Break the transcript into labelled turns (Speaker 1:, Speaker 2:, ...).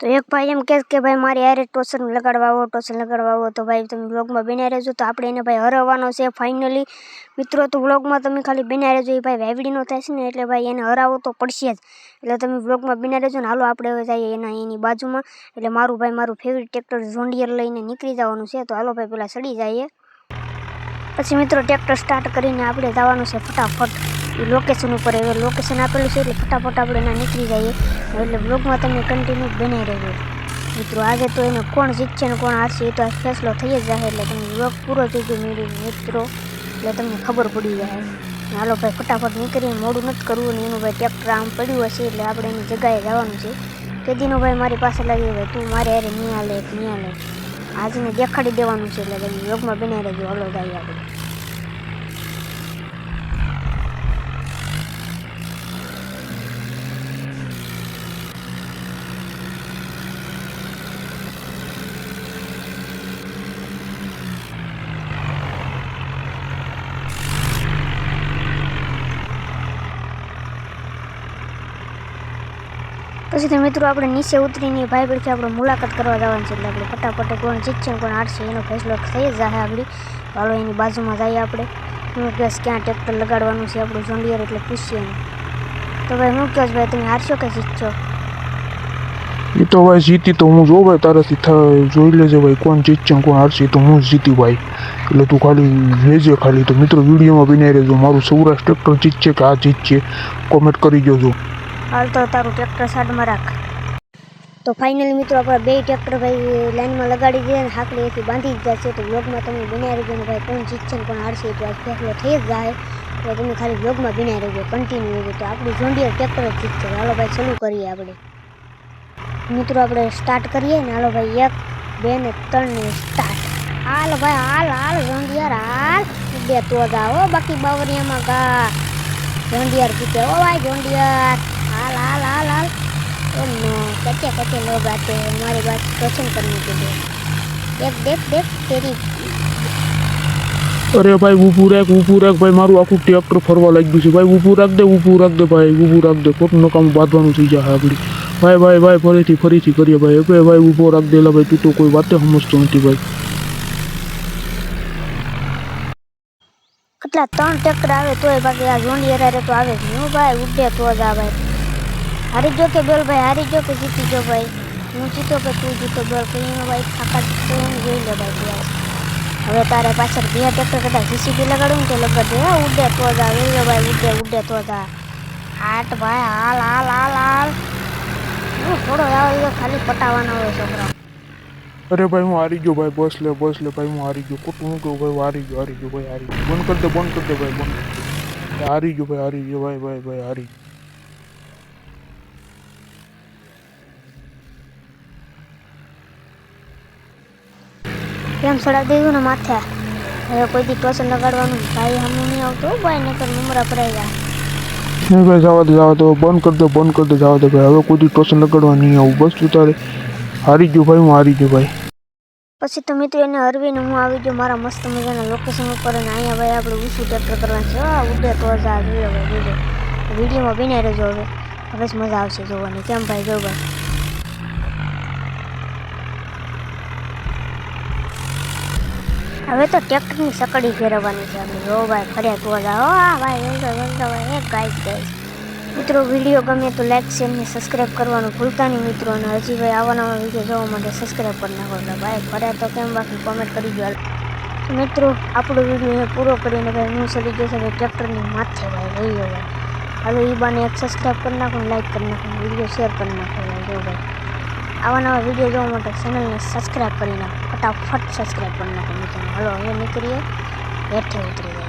Speaker 1: તો એક ભાઈ એમ કહે કે ભાઈ, મારે યારે ટોસન લગાડવા આવો ટોસન લગાડવા આવો. તો ભાઈ તમે બ્લોગમાં બિના રહેજો. તો આપણે એને ભાઈ હરાવવાનો છે ફાઇનલી મિત્રો, તો બ્લોગમાં તમે ખાલી બિના રહેજો. એ ભાઈ વાવડીનો થાય છે ને, એટલે ભાઈ એને હરાવો તો પડશે જ. એટલે તમે બ્લોગમાં બિના રહેજો ને, હાલો આપણે હવે જઈએ એના એની બાજુમાં. એટલે મારું ભાઈ, મારું ફેવરિટ ટ્રેક્ટર ઝોંડિયર લઈને નીકળી જવાનું છે. તો હાલો ભાઈ, પેલા સડી જઈએ. પછી મિત્રો ટ્રેક્ટર સ્ટાર્ટ કરીને આપણે જવાનું છે ફટાફટ. લોકેશન ઉપર હવે લોકેશન આપેલું છે એટલે ફટાફટ આપણે એના નીકળી જઈએ. એટલે બ્લોગમાં તમે કન્ટિન્યુ બનાવી રહેજો. મિત્રો, આજે તો એને કોણ જીતશે ને કોણ હારશે એ તો ફેસલો થઈ જ જાય એટલે તમે બ્લોગ પૂરો થઈ ગયો મેળવી મિત્રો. એટલે તમને ખબર પડી જાય હાલો ભાઈ, ફટાફટ નીકળીને મોડું નથી કરવું ને એનું ભાઈ ટ્રેક્ટર આમ પડ્યું હશે એટલે આપણે એની જગ્યાએ જવાનું છે. કેદીનો ભાઈ મારી પાસે લાગી ભાઈ તું મારે અરે નિયા લે નિયા લે. આજને દેખાડી દેવાનું છે એટલે તમે યોગમાં બનાવી રહેજો. હલો જાય આપણે. પછી તો મિત્રો આપણે નીચે ઉતરીને ભાઈ પડખે આપણે મુલાકાત કરવા જવાનું છે એટલે આપણે ફટાફટ કોણ જીતશે કોણ હારશે એનો ફેસલો થઈ જ જાય આગળ. ચાલો એની બાજુમાં જઈએ આપણે. હું કહેશ ક્યાં ટ્રેક્ટર લગાડવાનું છે આપણું જોંડિયર એટલે પૂછીએ. તો ભાઈ હું કહેશ ભાઈ, તમે હારશો કે જીતશો?
Speaker 2: એ તો ભાઈ જીતી તો હું જો ભાઈ, તારાથી જોઈ લેજે ભાઈ, કોણ જીતશે કોણ હારશે તો હું જીતી ભાઈ. એટલે તું ખાલી લેજે ખાલી. તો મિત્રો વિડીયોમાં બનાવી રહેજો મારું સૌરાષ્ટ્ર ટ્રેક્ટર જીતશે કે આ જીતશે કોમેન્ટ કરી જોજો
Speaker 1: હાલ તો તારું ટ્રેક્ટર સાઈડમાં રાખ. તો ફાઇનલી મિત્રો આપણે બે ટ્રેક્ટર ભાઈ લાઈનમાં લગાડી દઈએ અને હાકડી એથી બાંધી જ જશે તો વ્લોગમાં તમે બિના રહ્યો ને ભાઈ, કોણ જીતશે ને કોણ હારશે તો આ ફેસલો થઈ જ જાય. તો તમે ખાલી વ્લોગમાં બિના રહ્યો કન્ટિન્યુ રહેજો. તો આપણું ઝોંડિયર ટ્રેક્ટર જ જીતશે. હાલો ભાઈ શરૂ કરીએ આપણે. મિત્રો આપણે સ્ટાર્ટ કરીએ ને હાલો ભાઈ, એક, બે ને ત્રણ ને સ્ટાર્ટ હાલ ભાઈ, હાલ હાલ ઝોંડિયર હાલ. બે તો જાઓ બાકી બાવરિયામાં ગા. ઝોંડિયર જીતે. ઓ ભાઈ ઝોંડિયર हाल हाल हाल हाल ओ नो कच्चे कच्चे लोग आते हैं हमारी बात क्वेश्चन करने के लिए देख देख देख तेरी
Speaker 2: અરે ભાઈ ઊભું રાખ ઊભું રાખ ભાઈ મારું આખું ટ્રેક્ટર ફરવા લાગ્યું છે ભાઈ ઊભું રાખ દે ઊભું રાખ દે ભાઈ ઊભું રાખ દે ખોટું નકામ બાંધવાનું થઈ જાય આપણી ભાઈ ભાઈ ભાઈ ફરીથી ફરીથી કરીએ ભાઈ હવે ભાઈ ઊભો રાખ દેલા ભાઈ તું તો કોઈ વાતે સમજતો નથી ભાઈ
Speaker 1: કેટલા ત્રણ ટ્રેક્ટર આવે તોય બાકી આ જોંડિયર હારે તો આવે જ નહીં હો ભાઈ ઉડે તો જ આ ભાઈ હારી જો કે બેલ ભાઈ હારી જો કે જીતી જો ભાઈ હું જીતો કે તું જીતો બેલ કે એનો ભાઈ થાકા તો એમ જોઈ લે ભાઈ તું આજ. હવે તારે પાછળ બે ટ્રેક્ટર કદાચ જીસીબી લગાડું ને તો લગાડજે હા ઉડે તો જ આવે લે ભાઈ ઉડે ઉડે તો જ આ હાટ ભાઈ હાલ હાલ હાલ હાલ હું થોડો આવે એ ખાલી પટાવાના હોય છોકરા
Speaker 2: અરે ભાઈ હું હારી ગયો ભાઈ બસ લે બસ લે ભાઈ હું હારી ગયો ખોટું હું કહું ભાઈ હું હારી ગયો હારી ગયો ભાઈ હારી ગયો બંધ કરી દે બંધ કરી દે ભાઈ બંધ કરી દે. હારી ગયો ભાઈ હારી ગયો ભાઈ ભાઈ ભાઈ હારી ગયો.
Speaker 1: કેમ સડા દેવું ને માથે. હવે કોઈ દી ટોસન લગાડવાનું ભાઈ હમણાં નહીં આવતો ભાઈ નકર નમરા પડાઈ ગયા
Speaker 2: નહીં ભાઈ જવા દે જવા દો બંધ કરી દો બંધ કરી દો જવા દો ભાઈ. હવે કોઈ દી ટોસન લગાડવા નહીં આવું. બસ તું તારે હારી ગયો ભાઈ હું હારી ગયો ભાઈ.
Speaker 1: પછી તો મિત્રો એને હરવીને હું આવી ગયો મારા મસ્ત મજાના લોકેશન ઉપર અને અહીંયા ભાઈ આપણે ઊંચું ટ્રેક્ટર કરવાનું છે. હા ઉડે તો જ આ જોઈએ ભાઈ જોજો વિડીયોમાં બિને રહેજો હવે. હવે જ મજા આવશે જોવાની. કેમ ભાઈ જો ભાઈ? હવે તો ટ્રેક્ટરની સકડી ફેરવવાની છે અમે. જો ભાઈ, ફર્યા તો હો, આ ભાઈ વંદો વંદો ભાઈ, એક ગાઈસ ગાઈસ મિત્રો વીડિયો ગમે તો લાઈક શેર ને સબસ્ક્રાઈબ કરવાનું ભૂલતા નહીં મિત્રો. અને હજી ભાઈ, આવા નવા વીડિયો જોવા માટે સબસ્ક્રાઈબ કરી નાખો. ભાઈ, ફર્યા તો કેમ બાકી? કોમેન્ટ કરી દો મિત્રો, આપણો વીડિયો પૂરો કરીને ભાઈ હું સડી જશે ભાઈ, ટ્રેક્ટરની માથે ભાઈ રહી ગયો હવે એ બાને એક સબસ્ક્રાઈબ કરી નાખો લાઈક કરી નાખો વીડિયો શેર કરી નાખો, ભાઈ, જો ભાઈ. આવા નવા વીડિયો જોવા માટે ચેનલને સબસ્ક્રાઈબ કરી નાખો. ફટાફટ સબસ્ક્રાઈબ કરી નાખો મિત્રો હલો હવે નીકળીએ હેઠે ઉતરી જાય